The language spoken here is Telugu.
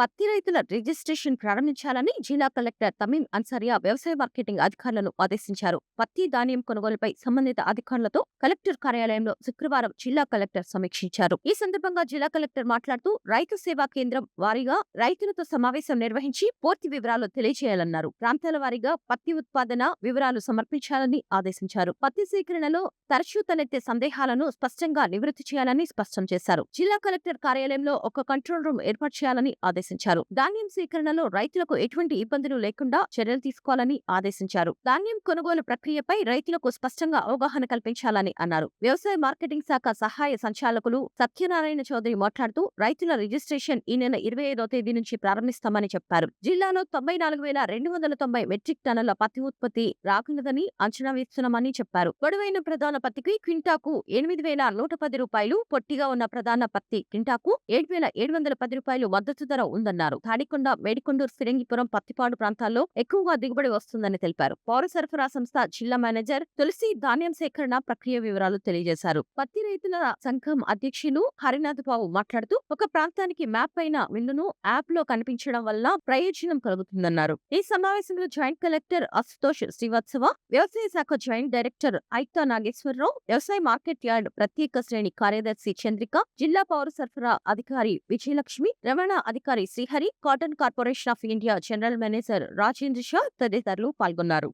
పత్తి రైతుల రిజిస్ట్రేషన్ ప్రారంభించాలని జిల్లా కలెక్టర్ తమీం అన్సారియా వ్యవసాయ మార్కెటింగ్ అధికారులను ఆదేశించారు. పత్తి ధాన్యం కొనుగోలుపై సంబంధిత అధికారులతో కలెక్టర్ కార్యాలయంలో శుక్రవారం జిల్లా కలెక్టర్ సమీక్షించారు. ఈ సందర్భంగా జిల్లా కలెక్టర్ మాట్లాడుతూ రైతు సేవా కేంద్రం వారీగా రైతులతో సమావేశం నిర్వహించి పూర్తి వివరాలు తెలియజేయాలన్నారు. ప్రాంతాల వారీగా పత్తి ఉత్పాదన వివరాలు సమర్పించాలని ఆదేశించారు. పత్తి సేకరణలో తరచూ తలెత్తే సందేహాలను స్పష్టంగా నివృత్తి చేయాలని స్పష్టం చేశారు. జిల్లా కలెక్టర్ కార్యాలయంలో ఒక కంట్రోల్ రూమ్ ఏర్పాటు చేయాలని ఆదేశించారు. ధాన్యం సేకరణలో రైతులకు ఎటువంటి ఇబ్బందులు లేకుండా చర్యలు తీసుకోవాలని ఆదేశించారు. ధాన్యం కొనుగోలు ప్రక్రియపై రైతులకు స్పష్టంగా అవగాహన కల్పించాలని అన్నారు. వ్యవసాయ మార్కెటింగ్ శాఖ సహాయ సంచాలకులు సత్యనారాయణ చౌదరి మాట్లాడుతూ రైతుల రిజిస్ట్రేషన్ ఈ నెల ఇరవై ఐదో తేదీ నుంచి ప్రారంభిస్తామని చెప్పారు. జిల్లాలో తొంభై నాలుగు వేల రెండు వందల తొంభై మెట్రిక్ టన్నుల పత్తి ఉత్పత్తి రాకున్నదని అంచనా వేస్తున్నామని చెప్పారు. పొడవైన ప్రధాన పత్తికి క్వింటాకు ఎనిమిది వేల నూట పది రూపాయలు పొట్టిగా ఉన్న ప్రధాన పత్తి క్వింటాకు ఏడు వేల ఏడు వందల పది రూపాయలు మద్దతు ధర ఉందన్నారు. తాడికొండ మేడికొండూరు ఫిరంగిపురం పత్తిపాడు ప్రాంతాల్లో ఎక్కువగా దిగుబడి వస్తుందని తెలిపారు. పౌర సరఫరా సంస్థ జిల్లా మేనేజర్ తులసి ధాన్యం సేకరణ ప్రక్రియ వివరాలు తెలియజేశారు. పత్తి రైతుల సంఘం అధ్యక్షులు హరినాథ్ బాబు మాట్లాడుతూ ఒక ప్రాంతానికి మ్యాప్ అయిన విందును యాప్లో కనిపించడం వల్ల ప్రయోజనం కలుగుతుందన్నారు. ఈ సమావేశంలో జాయింట్ కలెక్టర్ అశుతోష్ శ్రీవత్సవ వ్యవసాయ శాఖ జాయింట్ డైరెక్టర్ ఐతా నాగేశ్వరరావు వ్యవసాయ మార్కెట్ యార్డ్ ప్రత్యేక శ్రేణి కార్యదర్శి చంద్రిక జిల్లా పౌర సరఫరా అధికారి విజయలక్ష్మి రవాణా అధికారి Srihari cotton corporation of India general manager Rajendra Shah తదితరులు పాల్గొన్నారు.